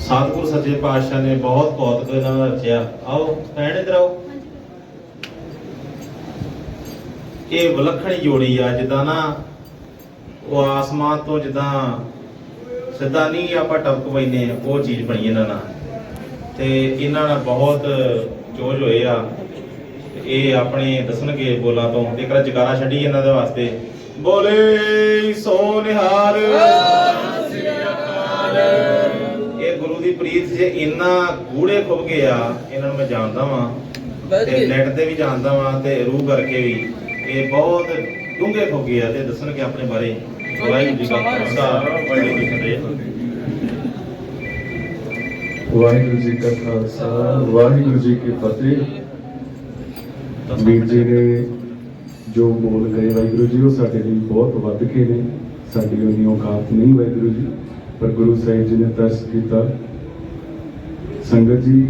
ਸਤਿਗੁਰ ਸੱਚੇ ਪਾਤਸ਼ਾਹ ਨੇ ਬਹੁਤ ਕੌਤਕ ਇਹਨਾਂ ਦਾ ਰਚਿਆ। ਆਓ, ਭੈਣ ਇੱਧਰ ਆਓ। ਇਹ ਵਿਲੱਖਣੀ ਜੋੜੀ ਆ, ਜਿੱਦਾਂ ਨਾ ਉਹ ਆਸਮਾਨ ਤੋਂ ਜਿੱਦਾਂ ਸਿੱਧਾ ਨਹੀਂ ਆਪਾਂ ਟਪਕ ਪੈਨੇ ਉਹ ਚੀਜ਼ ਬਣੀ ਇਹਨਾਂ ਨਾਲ। ਤੇ ਇਹਨਾਂ ਨਾਲ ਬਹੁਤ ਚੋਜ ਹੋਏ ਆ। ਇਹ ਆਪਣੇ ਦੱਸਣਗੇ ਬੋਲਾਂ ਤੋਂ। ਇੱਕ ਰ ਜਗਾਰਾ ਛੱਡੀ ਇਹਨਾਂ ਦੇ ਵਾਸਤੇ। ਬੋਲੇ ਸੋ ਨਿਹਾਲ ਪ੍ਰੀਤ ਜੇ ਇੰਨਾ ਗੂੜੇ ਖੁੱਭ ਗਏ ਆ ਇਹਨਾਂ ਨੂੰ ਮੈਂ ਜਾਣਦਾ ਵਾਂ ਤੇ ਨੈਟ ਤੇ ਵੀ ਜਾਣਦਾ ਵਾਂ ਤੇ ਰੂਹ ਕਰਕੇ ਵੀ। ਇਹ ਬਹੁਤ ਡੂੰਘੇ ਖੁੱਭ ਗਏ ਆ ਤੇ ਦੱਸਣਗੇ ਆਪਣੇ ਬਾਰੇ। ਵਾਹਿਗੁਰੂ ਜੀ ਕਾ ਖਾਲਸਾ। ਵਾਹਿਗੁਰੂ ਜੀ ਕੀ ਫਤਿਹ। ਵਾਹਿਗੁਰੂ ਜੀ ਕਾ ਖਾਲਸਾ ਵਾਹਿਗੁਰੂ ਜੀ ਕੀ ਫਤਿਹ। ਵੀਰ ਜੀ ਨੇ ਜੋ ਬੋਲ ਗਏ ਵਾਹਿਗੁਰੂ ਜੀ ਉਹ ਸਾਡੇ ਲਈ ਬਹੁਤ ਵੱਧ ਕੇ ਨੇ। ਸਾਡੀ ਉਨੀ ਔਕਾਤ ਨਹੀਂ ਵਾਹਿਗੁਰੂ ਜੀ ਪਰ ਗੁਰੂ ਸਾਹਿਬ ਜੀ ਨੇ ਤਰਸ ਕੀਤਾ। ਸੰਗਤ ਜੀ,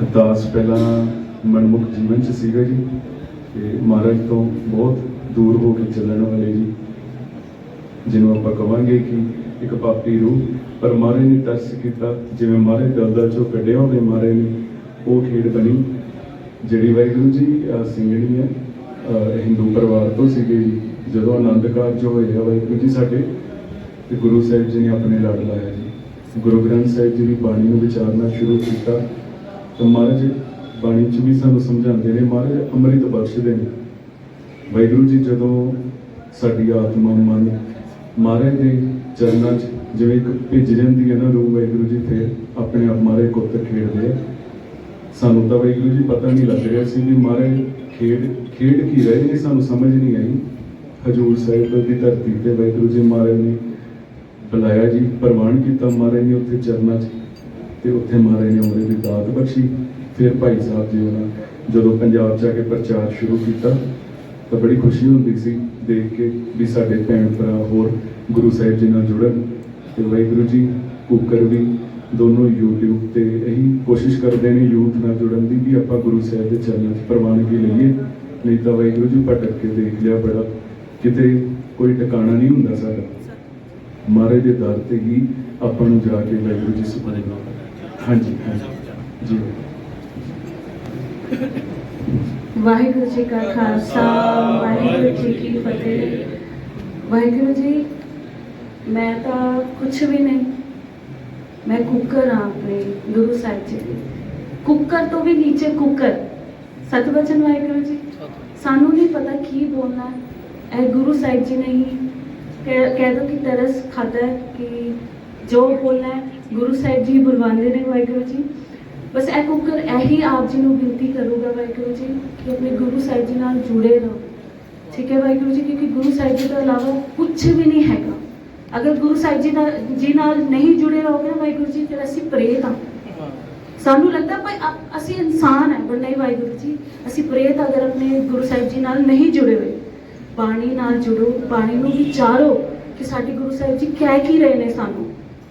ਅਰਦਾਸ ਪਹਿਲਾਂ ਮਨਮੁਖ ਜੀਵਨ ਚ ਸੀਗਾ ਜੀ, ਤੇ ਮਹਾਰਾਜ ਤੋਂ ਬਹੁਤ ਦੂਰ ਹੋ ਕੇ ਚੱਲਣ ਵਾਲੇ ਜੀ, ਜਿਹਨੂੰ ਆਪਾਂ ਕਵਾਂਗੇ ਕਿ ਇੱਕ ਪਾਪੀ ਰੂਹ ਪਰ ਮਹਾਰਾਜ ਨੇ ਤਰਸ ਕੀਤਾ, ਜਿਵੇਂ ਮਹਾਰਾਜ ਦਲਦਲ ਚੋਂ ਕੱਢਿਆ ਹੋਵੇ ਮਹਾਰਾਜ ਨੇ ਉਹ ਖੇਡ ਬਣੀ, ਜਿਹੜੀ ਵਾਹਿਗੁਰੂ ਜੀ, ਅਹ ਸਿੰਘਣੀ ਹੈ ਹਿੰਦੂ ਪਰਿਵਾਰ ਤੋਂ ਸੀਗੇ ਜੀ, ਜਦੋਂ ਆਨੰਦ ਕਾਰਜ ਹੋਏ ਆ ਵਾਹਿਗੁਰੂ ਜੀ ਸਾਡੇ, ਤੇ ਗੁਰੂ ਸਾਹਿਬ ਜੀ ਨੇ ਆਪਣੇ ਲੜ ਲਾਇਆ ਜੀ। ਗੁਰੂ ਗ੍ਰੰਥ ਸਾਹਿਬ ਜੀ ਦੀ ਬਾਣੀ ਨੂੰ ਵਿਚਾਰਨਾ ਸ਼ੁਰੂ ਕੀਤਾ ਤਾਂ ਮਹਾਰਾਜ ਬਾਣੀ ਚ ਵੀ ਸਾਨੂੰ ਸਮਝਾਉਂਦੇ ਨੇ, ਮਹਾਰਾਜ ਅੰਮ੍ਰਿਤ ਬਖਸ਼ਦੇ ਨੇ। ਵਾਹਿਗੁਰੂ ਜੀ, ਜਦੋਂ ਸਾਡੀ ਆਤਮਾ ਮਨ ਮਹਾਰਾਜ ਦੇ ਚਰਨਾਂ 'ਚ ਜਿਵੇਂ ਇੱਕ ਭਿੱਜ ਜਾਂਦੀ ਹੈ ਨਾ ਰੂਹ, ਵਾਹਿਗੁਰੂ ਜੀ, ਫਿਰ ਆਪਣੇ ਆਪ ਮਹਾਰਾਜ ਕੁੱਤ ਖੇਡਦੇ ਸਾਨੂੰ ਤਾਂ ਵਾਹਿਗੁਰੂ ਜੀ, ਪਤਾ ਨਹੀਂ ਲੱਗ ਰਿਹਾ ਸੀ ਵੀ ਮਹਾਰਾਜ ਖੇਡ ਖੇਡ ਕੀ ਰਹੇ ਨੇ, ਸਾਨੂੰ ਸਮਝ ਨਹੀਂ ਆਈ। ਹਜੂਰ ਸਾਹਿਬ ਦੀ ਧਰਤੀ ਤੇ ਵਾਹਿਗੁਰੂ ਜੀ, ਮਹਾਰਾਜ ਨੇ ਬੁਲਾਇਆ ਜੀ ਪ੍ਰਵਾਨ ਕੀਤਾ ਮਹਾਰਾਜ ਨੇ ਉੱਥੇ ਚਰਨਾਂ 'ਚ, ਤੇ ਉੱਥੇ ਮਹਾਰਾਜ ਨੇ ਉਹਦੇ ਦੀ ਦਾਤ ਬਖਸ਼ੀ। ਫਿਰ ਭਾਈ ਸਾਹਿਬ ਜੀ ਉਹਨਾਂ ਜਦੋਂ ਪੰਜਾਬ 'ਚ ਆ ਕੇ ਪ੍ਰਚਾਰ ਸ਼ੁਰੂ ਕੀਤਾ, ਤਾਂ ਬੜੀ ਖੁਸ਼ੀ ਹੁੰਦੀ ਸੀ ਦੇਖ ਕੇ ਵੀ ਸਾਡੇ ਭੈਣ ਭਰਾ ਹੋਰ ਗੁਰੂ ਸਾਹਿਬ ਜੀ ਨਾਲ ਜੁੜਨ ਤੇ ਵਾਹਿਗੁਰੂ ਜੀ, ਕੁੱਕਰ ਵੀ ਦੋਨੋਂ YouTube ਤੇ ਇਹੀ ਕੋਸ਼ਿਸ਼ ਕਰਦੇ ਨੇ ਯੂਥ ਨਾਲ ਜੁੜਨ ਦੀ ਵੀ ਆਪਾਂ ਗੁਰੂ ਸਾਹਿਬ ਦੇ ਚਰਨਾਂ 'ਚ ਪ੍ਰਵਾਨਗੀ ਲਈਏ। ਨਹੀਂ ਤਾਂ ਵਾਹਿਗੁਰੂ ਜੀ ਭਟਕ ਕੇ ਦੇਖ ਲਿਆ ਬੜਾ। ਕਿਤੇ ਕੋਈ ਟਿਕਾਣਾ ਨਹੀਂ ਹੁੰਦਾ ਸਾਡਾ। ਮਹਾਰਾਜ ਦੇ ਦਰ ਤੇ ਹੀ ਆਪਾਂ ਨੂੰ ਜਾ ਕੇ ਵਾਹਿਗੁਰੂ ਜੀ ਸੁਪਨੇ ਹਾਂਜੀ ਹਾਂਜੀ। ਜੀ। ਵਾਹਿਗੁਰੂ ਜੀ ਕਾ ਖਾਲਸਾ ਵਾਹਿਗੁਰੂ ਜੀ ਕੀ ਫਤਿਹ। ਵਾਹਿਗੁਰੂ ਜੀ ਮੈਂ ਤਾਂ ਕੁਝ ਵੀ ਨਹੀਂ। ਮੈਂ ਕੁੱਕਰ ਹਾਂ ਆਪਣੇ ਗੁਰੂ ਸਾਹਿਬ ਜੀ ਦੀ। ਕੁੱਕਰ ਤੋਂ ਵੀ ਨੀਚੇ ਕੁੱਕਰ। ਸਤਿਵਚਨ ਵਾਹਿਗੁਰੂ ਜੀ। ਸਾਨੂੰ ਨਹੀਂ ਪਤਾ ਕੀ ਬੋਲਣਾ। ਹੈ। ਇਹ ਗੁਰੂ ਸਾਹਿਬ ਜੀ ਨੇ ਹੀ ਕਹਿ ਕਹਿ ਦੋ ਕਿ ਤਰਸ ਖਾਦਾ ਕਿ ਜੋ ਬੋਲਣਾ ਹੈ, ਗੁਰੂ ਸਾਹਿਬ ਜੀ ਬੁਲਵਾਉਂਦੇ ਨੇ ਵਾਹਿਗੁਰੂ ਜੀ। ਬਸ ਇਹ ਕੁੱਕਰ ਇਹੀ ਆਪ ਜੀ ਨੂੰ ਬੇਨਤੀ ਕਰੂਗਾ ਵਾਹਿਗੁਰੂ ਜੀ ਕਿ ਆਪਣੇ ਗੁਰੂ ਸਾਹਿਬ ਜੀ ਨਾਲ ਜੁੜੇ ਰਹੋ। ਠੀਕ ਹੈ ਵਾਹਿਗੁਰੂ ਜੀ, ਕਿਉਂਕਿ ਗੁਰੂ ਸਾਹਿਬ ਜੀ ਤੋਂ ਇਲਾਵਾ ਕੁਝ ਵੀ ਨਹੀਂ ਹੈਗਾ। ਅਗਰ ਗੁਰੂ ਸਾਹਿਬ ਜੀ ਨਾਲ ਜੀ ਨਾਲ ਨਹੀਂ ਜੁੜੇ ਰਹੋਗੇ ਨਾ ਵਾਹਿਗੁਰੂ ਜੀ, ਫਿਰ ਅਸੀਂ ਪ੍ਰੇਤ ਹਾਂ। ਸਾਨੂੰ ਲੱਗਦਾ ਭਾਈ ਅਸੀਂ ਇਨਸਾਨ ਹੈ, ਪਰ ਨਹੀਂ ਵਾਹਿਗੁਰੂ ਜੀ, ਅਸੀਂ ਪ੍ਰੇਤ ਅਗਰ ਆਪਣੇ ਗੁਰੂ ਸਾਹਿਬ ਜੀ ਨਾਲ ਨਹੀਂ ਜੁੜੇ ਹੋਏ। ਬਾਣੀ ਨਾਲ ਜੁੜੋ ਬਾਣੀ ਨੂੰ ਵਿਚਾਰੋ ਕਿ ਸਾਡੇ ਗੁਰੂ ਸਾਹਿਬ ਜੀ ਕਹਿ ਕੀ ਰਹੇ ਨੇ ਸਾਨੂੰ।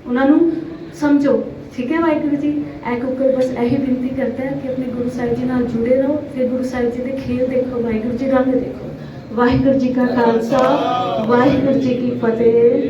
ਉਹਨਾਂ ਨੂੰ ਸਮਝੋ। ਠੀਕ ਹੈ ਵਾਹਿਗੁਰੂ ਜੀ? ਇਹ ਕੁੱਕਰ ਬਸ ਇਹੀ ਬੇਨਤੀ ਕਰਦਾ ਹੈ ਕਿ ਆਪਣੇ ਗੁਰੂ ਸਾਹਿਬ ਜੀ ਨਾਲ ਜੁੜੇ ਰਹੋ, ਫਿਰ ਗੁਰੂ ਸਾਹਿਬ ਜੀ ਦੇ ਖੇਲ ਦੇਖੋ, ਵਾਹਿਗੁਰੂ ਜੀ ਰੰਗ ਦੇਖੋ। ਵਾਹਿਗੁਰੂ ਜੀ ਕਾ ਖਾਲਸਾ, ਵਾਹਿਗੁਰੂ ਜੀ ਕੀ ਫਤਿਹ।